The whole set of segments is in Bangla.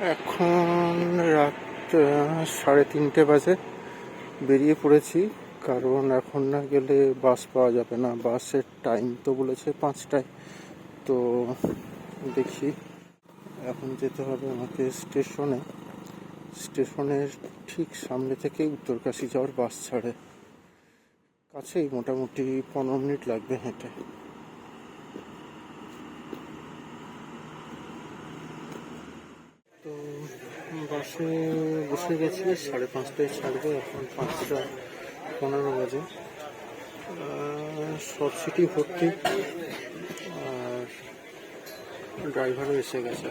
এখন রাত সাড়ে তিনটে বাজে। বেরিয়ে পড়েছি, কারণ এখন না গেলে বাস পাওয়া যাবে না। বাসের টাইম তো বলেছে পাঁচটায়। তো দেখি, এখন যেতে হবে আমাকে স্টেশনে। স্টেশনের ঠিক সামনে থেকে উত্তরকাশি যাওয়ার বাস ছাড়ে। কাছেই মোটামুটি পনেরো মিনিট লাগবে হেঁটে। বাসে বসে গেছি সাড়ে পাঁচটায় ছাড়বে, এখন পাঁচটা পনেরো বাজে। সব সিটি ভর্তি, আর ড্রাইভারও এসে গেছে।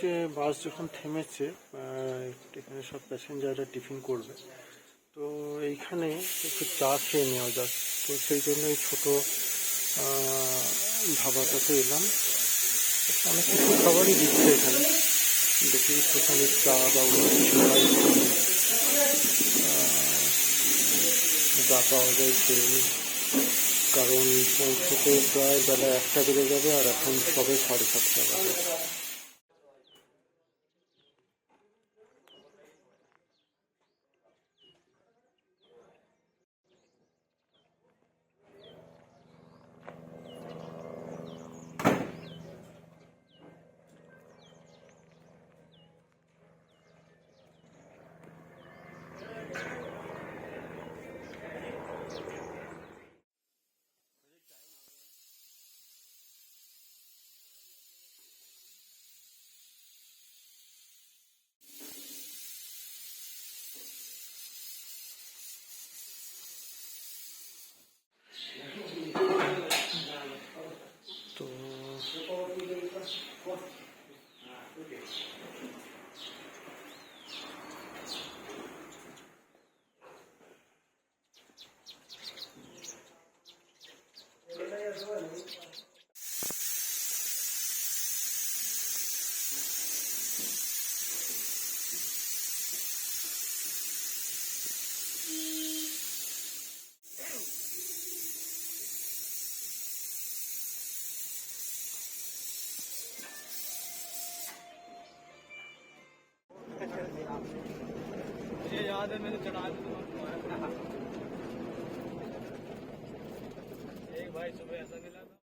যে বাস যখন থেমেছে এখানে সব প্যাসেঞ্জাররা টিফিন করবে। তো এইখানে একটু চা খেয়ে নেওয়া যাক। তো সেই জন্য এই ছোটো ধাবাটাতে এলাম। অনেক কিছু খাবারই দিচ্ছে এখানে। দেখি সেখানে চা বা অন্য কিছু যা পাওয়া যায় নিই। কারণ পৌঁছতে প্রায় বেলা একটা বেজে যাবে আর এখন সবে সাড়ে সাতটা বাজে। एक भाई सुबह ऐसा मिला था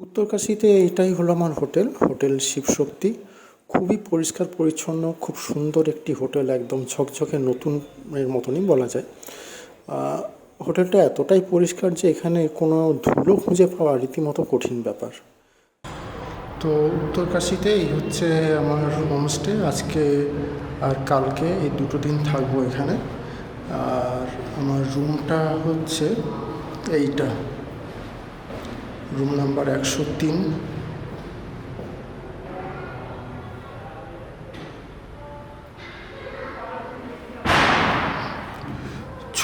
উত্তরকাশীতে এটাই হলো আমার হোটেল হোটেল শিবশক্তি খুবই পরিষ্কার, পরিচ্ছন্ন, খুব সুন্দর একটি হোটেল, একদম ঝকঝকে নতুনের মতনই বলা যায়। হোটেলটা এতটাই পরিষ্কার যে এখানে কোনো ধুলো খুঁজে পাওয়া রীতিমতো কঠিন ব্যাপার। তো উত্তরকাশিতে এই হচ্ছে আমার হোমস্টে। আজকে আর কালকে এই দুটো দিন থাকব এখানে। আর আমার রুমটা হচ্ছে এইটা। রুম নাম্বার একশো তিন।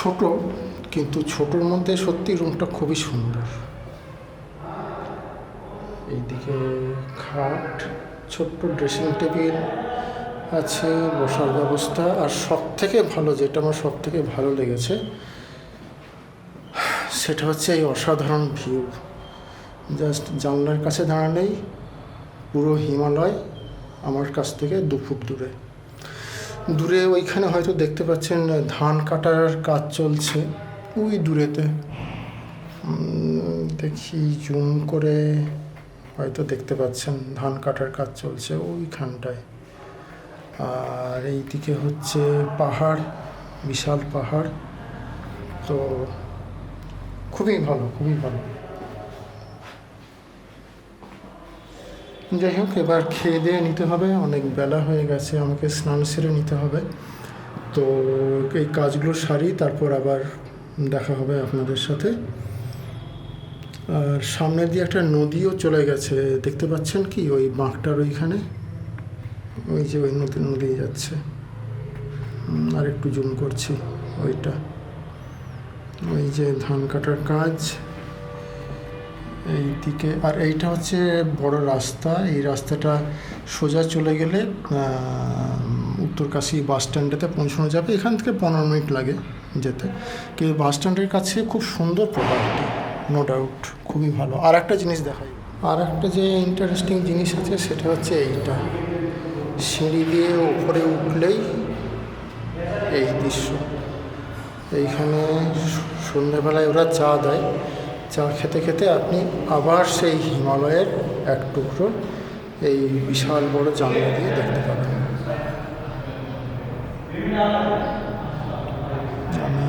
ছোট, কিন্তু ছোটোর মধ্যে সত্যি রুমটা খুবই সুন্দর। এইদিকে খাট, ছোট্ট ড্রেসিং টেবিল আছে, বসার ব্যবস্থা। আর সব থেকে ভালো, যেটা আমার সব থেকে ভালো লেগেছে, সেটা হচ্ছে এই অসাধারণ ভিউ জাস্ট জানলার কাছে দাঁড়ালেই পুরো হিমালয় আমার কাছ থেকে দু ফুট দূরে। দূরে ওইখানে হয়তো দেখতে পাচ্ছেন ধান কাটার কাজ চলছে। ওই দূরেতে। দেখি জুম করে হয়তো দেখতে পাচ্ছেন, ধান কাটার কাজ চলছে ওইখানটায়। আর এইদিকে হচ্ছে পাহাড়, বিশাল পাহাড়। তো খুবই ভালো খুবই ভালো। যাই হোক, এবার খেয়ে দিয়ে নিতে হবে। অনেক বেলা হয়ে গেছে, আমাকে স্নান সেরে নিতে হবে। তো এই কাজগুলো সারি, তারপর আবার দেখা হবে আপনাদের সাথে। আর সামনে দিয়ে একটা নদীও চলে গেছে, দেখতে পাচ্ছেন কি? ওই বাঁকটার ওইখানে। ওই যে ওই নদী নদী যাচ্ছে। আর একটু জুম করছি, ওইটা। ওই যে ধান কাটার কাজ। এইদিকে, আর এইটা হচ্ছে বড় রাস্তা। এই রাস্তাটা সোজা চলে গেলে উত্তরকাশী বাস স্ট্যান্ডেতে পৌঁছানো যাবে। এখান থেকে পনেরো মিনিট লাগে যেতে। কিন্তু বাস স্ট্যান্ডের কাছে খুব সুন্দর প্রপার্টি নো ডাউট খুবই ভালো। আর একটা জিনিস দেখাই। আর একটা যে ইন্টারেস্টিং জিনিস আছে, সেটা হচ্ছে এইটা। সিঁড়ি দিয়ে ওপরে উঠলেই এই দৃশ্য। এইখানে সন্ধ্যেবেলায় ওরা চা দেয়। চা খেতে খেতে আপনি আবার সেই হিমালয়ের এক টুকরো এই বিশাল বড় জানলা দিয়ে দেখতে পাবেন। আমি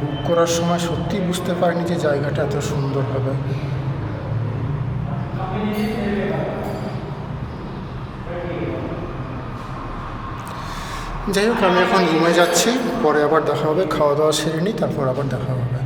বুক করার সময় সত্যি বুঝতে পারিনি যে জায়গাটা এত সুন্দর হবে। যাই হোক, আমি এখন রুমে যাচ্ছি, পরে আবার দেখা হবে, খাওয়া দাওয়া সেরে নিই, তারপর আবার দেখা হবে।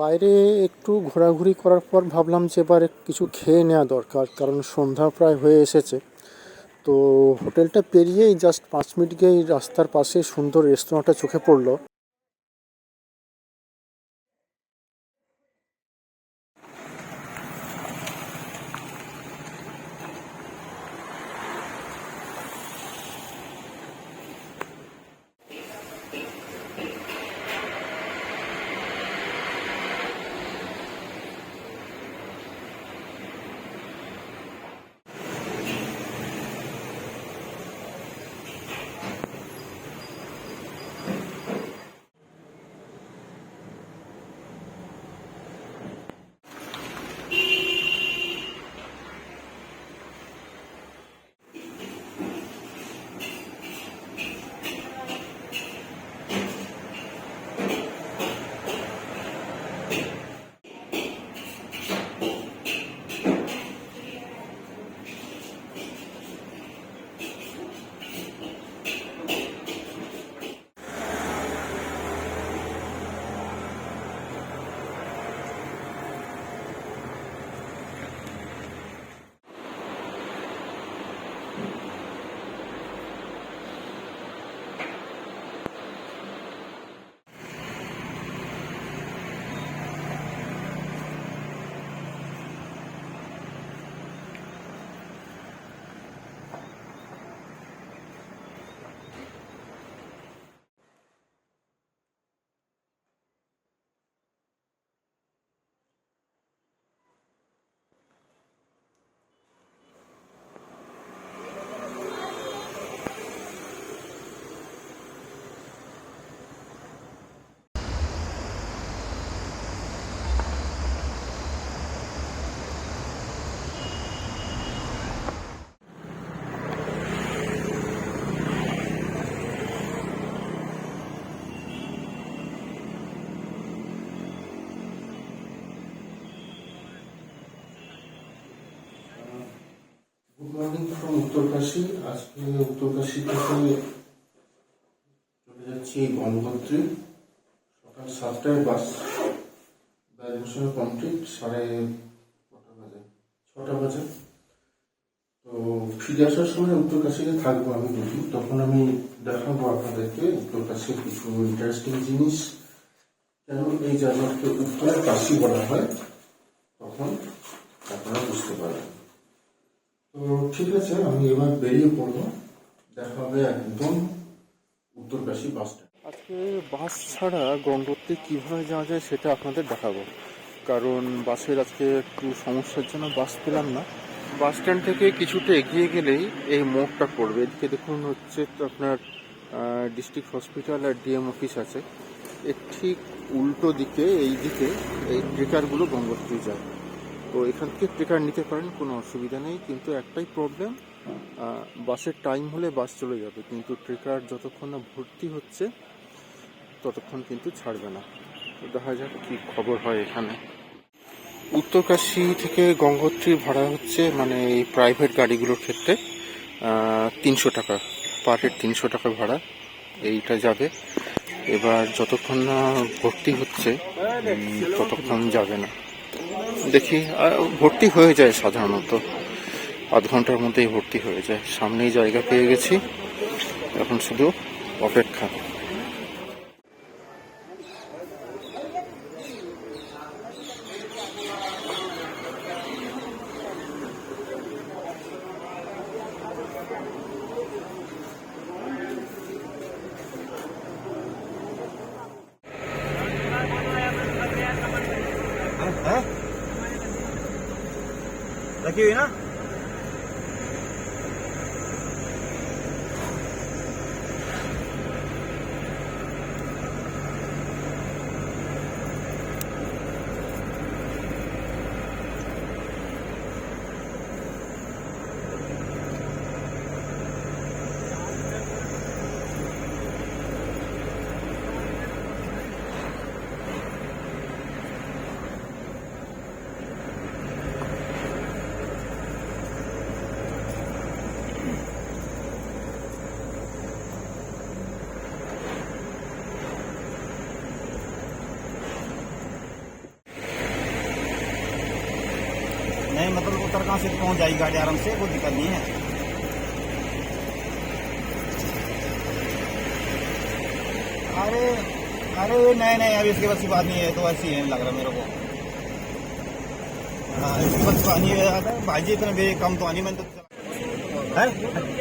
বাইরে একটু ঘোরাঘুরি করার পর ভাবলাম যে এবার কিছু খেয়ে নেওয়া দরকার, কারণ সন্ধ্যা প্রায় হয়ে এসেছে। তো হোটেলটা পেরিয়েই জাস্ট পাঁচ মিনিট গিয়ে রাস্তার পাশে সুন্দর রেস্তোরাঁটা চোখে পড়ল। মর্নিং ফ্রম উত্তরকাশী আজকে উত্তরকাশী থেকে চলে যাচ্ছি গঙ্গোত্রী সকাল সাতটায় বাস গ্রাজুয়েশন কমপ্লিট সাড়ে কটা বাজে, ছটা বাজে। তো ফিরে আসার সময় উত্তরকাশীতে থাকব আমি দুদিন। তখন আমি দেখাবো আপনাদেরকে উত্তরকাশীর কিছু ইন্টারেস্টিং জিনিস। কেন এই জায়গাটাকে উত্তরের কাশি বলা হয়, তখন আপনারা বুঝতে পারবেন। ঠিক আছে, আমি এবার বেরিয়ে পড়ব। দেখা হবে একদম উত্তরকাশী বাস আজকে বাস ছাড়া গঙ্গোত্রী কীভাবে যাওয়া যায় সেটা আপনাদের দেখাবো। কারণ বাসের আজকে একটু সমস্যার জন্য বাস পেলাম না। বাস স্ট্যান্ড থেকে কিছুটা এগিয়ে গেলেই এই মোড়টা পড়বে। এদিকে দেখুন হচ্ছে আপনার ডিস্ট্রিক্ট হসপিটাল আর ডিএম অফিস আছে। এর ঠিক উল্টো দিকে এই দিকে এই ট্রেকারগুলো গঙ্গোত্রী যায়। তো এখান থেকে ট্রেকার নিতে পারেন, কোনো অসুবিধা নেই। কিন্তু একটাই প্রবলেম বাসের টাইম হলে বাস চলে যাবে। কিন্তু ট্রেকার যতক্ষণ না ভর্তি হচ্ছে, ততক্ষণ কিন্তু ছাড়বে না। তো দেখা যাক কী খবর হয় এখানে। উত্তরকাশী থেকে গঙ্গোত্রীর ভাড়া হচ্ছে মানে এই প্রাইভেট গাড়িগুলোর ক্ষেত্রে তিনশো টাকা। পার হেড তিনশো টাকা ভাড়া, এইটা যাবে। এবার যতক্ষণ না ভর্তি হচ্ছে ততক্ষণ যাবে না। দেখি ভর্তি হয়ে যায় সাধারণত। আধ ঘণ্টার মধ্যেই ভর্তি হয়ে যায়। সামনেই জায়গা পেয়ে গেছি। এখন শুধু অপেক্ষা। कहाँ से पहुँच जाएगी गाड़ी आराम से, कोई दिक्कत नहीं है। अरे अरे, नहीं नहीं, अभी इसके बस की बात नहीं है तो ऐसी है लग रहा मेरे को। हाँ इसके बस की बात नहीं है भाई जी, इतना भी कम तो आनी मैंने तो है?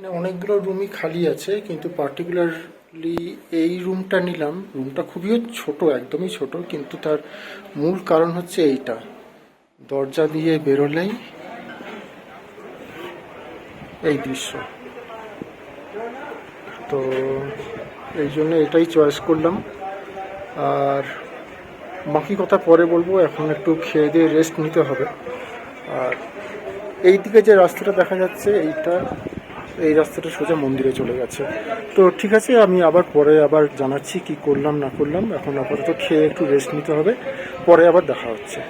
এখানে অনেকগুলো রুমই খালি আছে, কিন্তু পার্টিকুলারলি এই রুমটা নিলাম। রুমটা খুবই ছোট, একদমই ছোট, কিন্তু তার মূল কারণ হচ্ছে এইটা। দরজা দিয়ে বেরোলেই এই দৃশ্য। তো এই জন্য এটাই চয়েস করলাম। আর বাকি কথা পরে বলব, এখন একটু খেয়ে দিয়ে রেস্ট নিতে হবে। আর এই দিকে যে রাস্তাটা দেখা যাচ্ছে, এইটা এই রাস্তাটা সোজা মন্দিরে চলে গেছে। তো ঠিক আছে, আমি আবার পরে আবার জানাচ্ছি কি করলাম না করলাম। এখন আপাতত খেয়ে একটু রেস্ট নিতে হবে। পরে আবার দেখা হচ্ছে।